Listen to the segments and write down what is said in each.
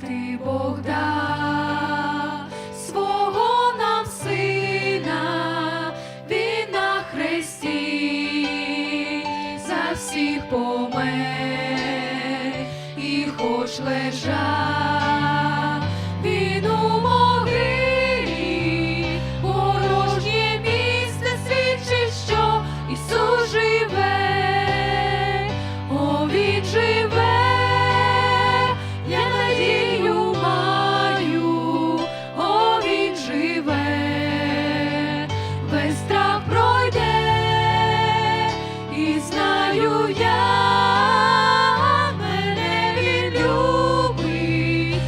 ти Бог дав свого нам сина, він на хресті за всіх помер і хоч лежав. знаю мене він любить,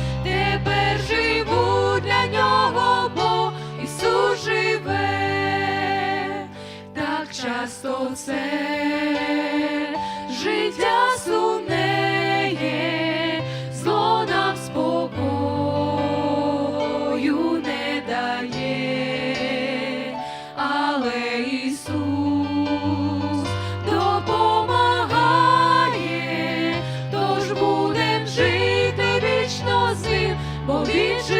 живу для нього, бо Ісус живе, так часто це життя. We'll be powietrze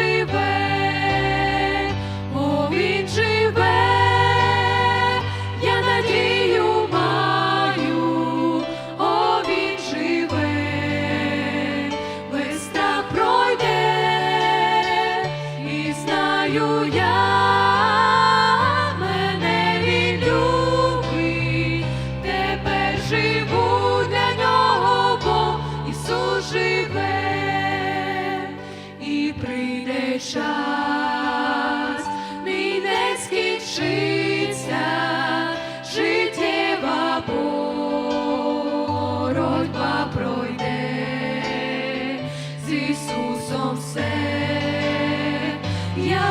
Ісусом все. Я